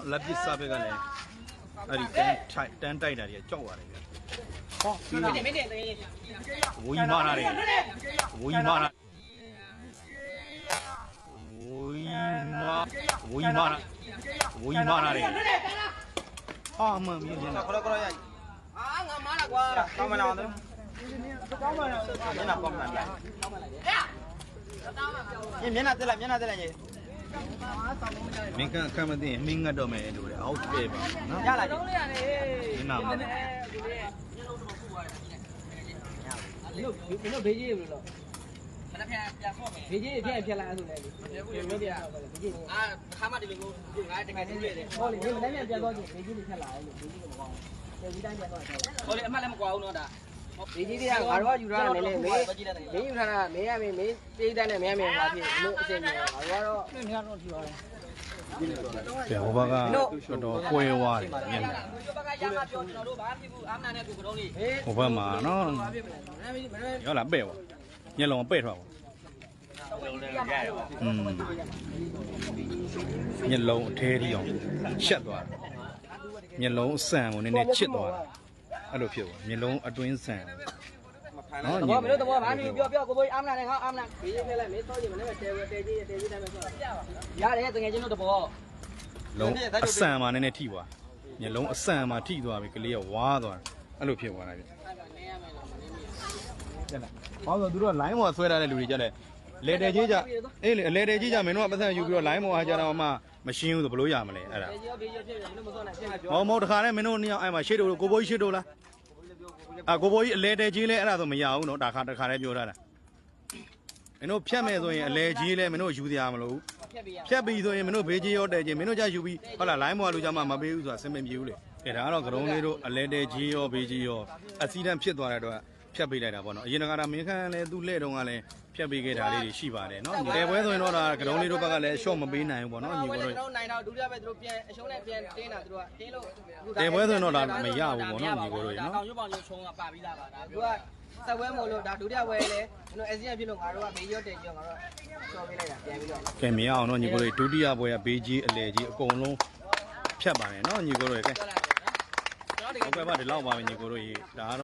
နော်လက်ပစ်စားဘက်ကလည်းအဲ့ဒီတန်းထိုက်တန်းတိုက်တာတွေကကြောက်ရတယ်ဗျဟောပြီးတော့မင်းတင်တယ်ဝီမာနာတွေဝီမာနာဝီမာဝီမာနာဝီမာနာတွေဟာမှန်မြင်နေတာခရခရရအာငါမားလာကွာကောင်းမလားတော့ကောင်းမလားမျက်နှာကောင်းမလားညမျက်နှာတက်လိုက်မျက်နှာတက်လိုက်ရေ မင်းကအခက်မသိရင်မင်းငတ်တော့မယ်လို့လေအောက်ပဲပါနော်ရလာရေလုံးလေးရတယ်မျက်နှာမှာဒီလိုဒီလိုဘေးကြီးလို့လို့မနေ့ပြန်ပြန်ဖို့မယ်ဘေးကြီးပြန်ပြန်လာဆိုလဲလေမင်းတရားဘေးကြီးအာခါမှဒီလိုကိုငါတကယ်တည်းရတယ်ဟောလေဒီမနေ့ပြန်ပြန်တော့ဘေးကြီးတွေဖြတ်လာတယ်လို့ဘေးကြီးကမကောင်းဘူးဒီတိုင်းပြန်တော့ဟောလေအမှတ်လည်းမကွာဘူးနော်ဒါ ဘေးကြီးတွေကငါတို့ကယူထားတာလည်းမင်းမင်းယူထားတာမင်းရမင်းမင်းပြေးတဲ့နဲ့မင်းရမင်းပါဖြစ်လို့အစင်ပြေငါတို့ကတော့မင်းများတော့ထီပါတယ်ပြဟိုဘက်ကတော်တော်ကွဲသွားတယ်မျက်နှာဒီဘက်ကရမှာပြောကျွန်တော်တို့ဘာဖြစ်ဘူးအာမနာနဲ့သူကတော့လေးဟိုဘက်မှာနော်ရောလာပဲ့ပါညလုံးပဲ့ထွက်ပါอืมညလုံးအသေးကြီးအောင်ရှက်သွားတယ်ညလုံးအဆန်ကိုနည်းနည်းချစ်သွားတယ် အဲ့လိုဖြစ်သွားညလုံးအတွင်းဆန်နော်တဘောမလို့တဘောဘာဖြစ်ပြောပြောကိုဘိုးအာမနာနဲ့ငါအာမနာဘေးကြီးဖဲလိုက်မင်းတော့ရင်မနေ့ကတဲဝဲတဲကြီးတဲကြီးတိုင်းပဲဆိုရတယ်တကယ်ချင်းတို့တဘောလုံးအဆန်မှာနည်းနည်းထိသွားညလုံးအဆန်မှာထိသွားပြီကလေးကဝါသွားတယ်အဲ့လိုဖြစ်သွားတာဗျကျန်လားဟောဆိုသူတို့က line ပေါ်ဆွဲထားတဲ့လူတွေကြတယ်လေတယ်ကြီးကြအေးလေလေတယ်ကြီးကြမင်းတို့ကပတ်စံယူပြီးတော့ line ပေါ်အားကြတော့မှမရှင်းဘူးဆိုဘလို့ရမလဲအဲ့ဒါဘေးကြီးဘေးကြီးဖြစ်တယ်မင်းတို့မစောနိုင်ဖြစ်မှာပြောမောင်မောင်တခါနဲ့မင်းတို့နှစ်ယောက်အဲ့မှာရှေ့တို့ကိုဘိုးကြီးရှေ့တို့လား အာကိုဘိုးကြီးအလဲတယ်ကြီးလဲအဲ့ဒါဆိုမရဘူးနော်ဒါခါတခါလည်းပြောထားတာမင်းတို့ဖြတ်မယ်ဆိုရင်အလဲကြီးလဲမင်းတို့ယူစရာမလိုဘူးဖြတ်ပြီးရဖြတ်ပြီးဆိုရင်မင်းတို့ဘေးကြီးရောတဲကြီးမင်းတို့ကြယူပြီးဟုတ်လား line ပေါ်ကလူကြမှာမပေးဘူးဆိုတာအဆင်မပြေဘူးလေအဲဒါကတော့ကရုံးလေးတို့အလဲတဲကြီးရောဘေးကြီးရောအစီတန်းဖြစ်သွားတဲ့အတွက် ဖြတ်ပေးလိုက်တာပေါ့နော်အရင်ကမင်းခန့်လည်းသူ့လက်တုံးကလည်းဖြတ်ပေးခဲ့တာလေးတွေရှိပါတယ်နော်ညီတယ်ပွဲဆိုရင်တော့ဒါကရုံးလေးတို့ဘက်ကလည်း short မပေးနိုင်ဘူးပေါ့နော်ညီဝဲကိုလေတို့တော့နိုင်တော့ဒုတိယပဲသူတို့ပြန်အရှုံးနဲ့ပြန်တင်းတာသူတို့ကတင်းလို့တဲပွဲဆိုရင်တော့ဒါမရဘူးပေါ့နော်ညီကိုတို့ရေနော်တောင်ရွတ်ပေါင်ရုပ်ချုံးကပါပြီးသားပါဒါသူကဆက်ဝဲမို့လို့ဒါဒုတိယဝဲလေကျွန်တော် SCN ဖြစ်လို့ငါတို့ကဘေးရော့တယ်ကြောငါတို့ဆော်ပေးလိုက်တာပြန်ပြီးတော့ကဲမရအောင်နော်ညီကိုတို့ဒုတိယပွဲကဘေးကြီးအလဲကြီးအကုန်လုံးဖြတ်ပါတယ်နော်ညီကိုတို့ရေကဲပြောလိုက်တယ်နော်ကျွန်တော်တကယ်ဟုတ်ကဲ့ပါဒီလောက်ပါပဲညီကိုတို့ရေဒါကတော့